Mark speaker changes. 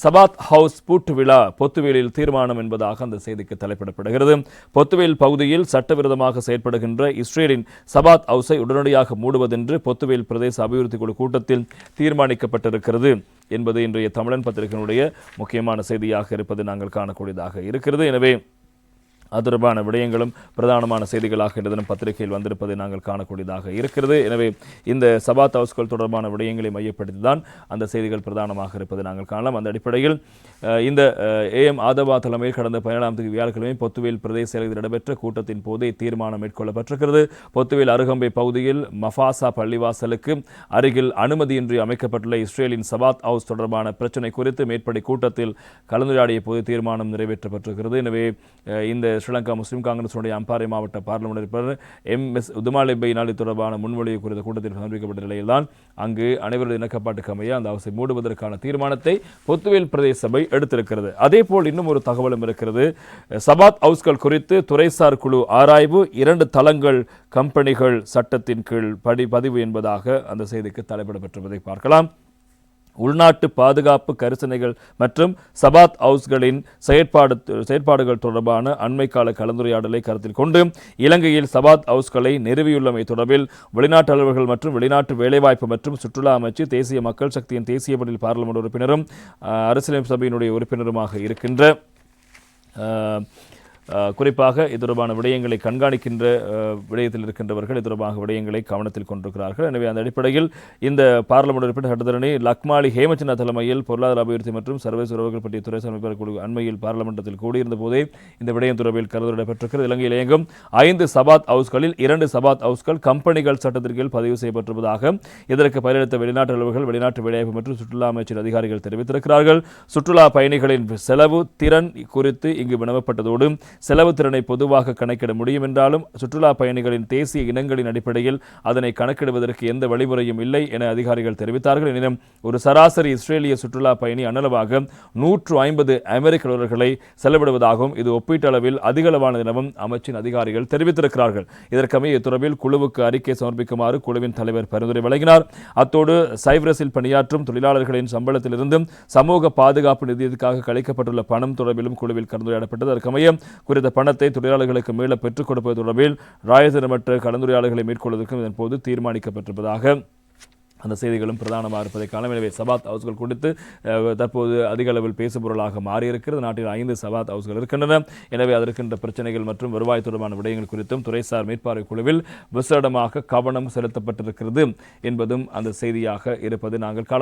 Speaker 1: Shabad house பூட்டு விழா பொத்துவேலில் தீர்மானம் என்பதாக அந்த செய்திக்கு தலைப்பிடப்படுகிறது. பொத்துவேல் பகுதியில் சட்டவிரோதமாக செயற்படுகின்ற இஸ்ரேலின் சபாத் ஹவுஸை உடனடியாக மூடுவதென்று பொத்துவேல் பிரதேச அபிவிருத்தி குழு கூட்டத்தில் தீர்மானிக்கப்பட்டிருக்கிறது என்பது இன்றைய தமிழன் பத்திரிகையினுடைய முக்கியமான செய்தியாக இருப்பது நாங்கள் காணக்கூடியதாக இருக்கிறது. எனவே அது தொடர்பான விடயங்களும் பிரதானமான செய்திகளாக தினம் பத்திரிகையில் வந்திருப்பதை நாங்கள் காணக்கூடியதாக இருக்கிறது. எனவே இந்த சபாத் ஹவுஸ்கள் தொடர்பான விடயங்களை மையப்படுத்தி தான் அந்த செய்திகள் பிரதானமாக இருப்பதை நாங்கள் காணலாம். அந்த அடிப்படையில் இந்த ஏஎம் ஆதவா தலைமையில் கடந்த பதினேழாம் தேதி வியாழக்கிழமை பொத்துவேல் பிரதேச செயலகத்தில் நடைபெற்ற கூட்டத்தின் போதே தீர்மானம் மேற்கொள்ளப்பட்டிருக்கிறது. பொத்துவேல் அருகம்பை பகுதியில் மஃபாசா பள்ளிவாசலுக்கு அருகில் அனுமதியின்றி அமைக்கப்பட்டுள்ள இஸ்ரேலின் சபாத் ஹவுஸ் தொடர்பான பிரச்சினை குறித்து மேற்படி கூட்டத்தில் கலந்துரையாடிய போது தீர்மானம் நிறைவேற்றப்பட்டிருக்கிறது. எனவே இந்த ஸ்ரீலங்கா முஸ்லீம் காங்கிரசுடைய அம்பாறை மாவட்ட பார்லிமெண்ட் உறுப்பினர் எம். எஸ். உதுமாலிபையினால் இது தொடர்பான முன்மொழிவு குறித்த கூட்டத்தில் சமர்ப்பிக்கப்பட்ட நிலையில்தான் அங்கு அனைவரது இணக்கப்பாட்டுக்கு அமைய அந்த அவசை மூடுவதற்கான தீர்மானத்தை பொத்துவேல் பிரதேச சபை எடுத்திருக்கிறது. அதே போல் இன்னும் ஒரு தகவலும் இருக்கிறது. சபாத் ஹவுஸ்கள் குறித்து துறைசார் குழு ஆராய்வு இரண்டு தளங்கள் கம்பெனிகள் சட்டத்தின் கீழ் படி பதிவு என்பதாக அந்த செய்திக்கு தலைப்பிடப்பட்டிருப்பதை பார்க்கலாம். உள்நாட்டு பாதுகாப்பு கரிசனைகள் மற்றும் சபாத் ஹவுஸ்களின் செயற்பாடு செயற்பாடுகள் தொடர்பான அண்மைக்கால கலந்துரையாடலை கருத்தில் கொண்டு இலங்கையில் சபாத் ஹவுஸ்களை நிறுவியுள்ளமை தொடர்பில் வெளிநாட்டு அலுவலர்கள் மற்றும் வெளிநாட்டு வேலைவாய்ப்பு மற்றும் சுற்றுலா அமைச்சு தேசிய மக்கள் சக்தியின் தேசிய பணியில் பாராளுமன்ற உறுப்பினரும் அரசியலமைப்பு சபையினுடைய உறுப்பினருமாக இருக்கின்ற குறிப்பாக இது தொடர்பான விடயங்களை கண்காணிக்கின்ற விடயத்தில் இருக்கின்றவர்கள் இது தொடர்பாக விடயங்களை கவனத்தில் கொண்டிருக்கிறார்கள். எனவே அந்த அடிப்படையில் இந்த பார்லமெண்ட் உறுப்பினர் சட்டத்தரணி லக்மாலி ஹேமச்சந்திரா தலைமையில் பொருளாதார அபிவிருத்தி மற்றும் சர்வதேச உறவுகள் பற்றிய துறை அமைப்பர் குழு அண்மையில் பார்லமெண்டத்தில் கூடியிருந்த போதே இந்த விடயம் தொடர்பில் கருத்து நடைபெற்றிருக்கிறது இலங்கையில் இயங்கும் ஐந்து சபாத் ஹவுஸ்களில் இரண்டு சபாத் ஹவுஸ்கள் கம்பெனிகள் சட்டத்திற்கு பதிவு செய்யப்பட்டிருப்பதாக இதற்கு பயிலளித்த வெளிநாட்டு அலுவலர்கள் வெளிநாட்டு வேலைவாய்ப்பு மற்றும் சுற்றுலா அமைச்சர் அதிகாரிகள் தெரிவித்திருக்கிறார்கள். சுற்றுலா பயணிகளின் செலவு திறன் குறித்து இங்கு வினவப்பட்டதோடு செலவு திறனை பொதுவாக கணக்கிட முடியும் என்றாலும் சுற்றுலா பயணிகளின் தேசிய இனங்களின் அடிப்படையில் அதனை கணக்கிடுவதற்கு எந்த வழிமுறையும் இல்லை என அதிகாரிகள் தெரிவித்தார்கள். எனினும் ஒரு சராசரி இஸ்ரேலிய சுற்றுலா பயணி அன்னளவாக நூற்று ஐம்பது அமெரிக்க டாலர்களை செலவிடுவதாகவும் இது ஒப்பீட்டளவில் அதிகளவானது எனவும் அமைச்சின் அதிகாரிகள் தெரிவித்திருக்கிறார்கள். இதற்கமைய இத்துறவில் குழுவுக்கு அறிக்கை சமர்ப்பிக்குமாறு குழுவின் தலைவர் பரிந்துரை வழங்கினார். அத்தோடு சைப்ரஸில் பணியாற்றும் தொழிலாளர்களின் சம்பளத்திலிருந்தும் சமூக பாதுகாப்பு நிதியத்துக்காக கழிக்கப்பட்டுள்ள பணம் தொடர்பிலும் குழுவில் கலந்துரையாடப்பட்டது. அதற்கமைய குறித்த பணத்தை தொழிலாளர்களுக்கு மீள பெற்றுக் கொடுப்பது தொடர்பில் ராயதனமற்ற கலந்துரையாடல்களை மேற்கொள்வதற்கும் இதன் போது தீர்மானிக்கப்பட்டிருப்பதாக அந்த செய்திகளும் பிரதானமாக இருப்பதை காணலாம். எனவே சபாத் ஹவுஸ்கள் குறித்து தற்போது அதிக அளவில் பேசுபொருளாக மாறியிருக்கிறது. நாட்டில் ஐந்து சபாத் ஹவுஸ்கள் இருக்கின்றன. எனவே அதற்கின்ற பிரச்சனைகள் மற்றும் வருவாய் தொடர்பான விடயங்கள் குறித்தும் துறைசார் மேற்பார்வை குழுவில் விசேடமாக கவனம் செலுத்தப்பட்டிருக்கிறது என்பதும் அந்த செய்தியாக இருப்பது நாங்கள்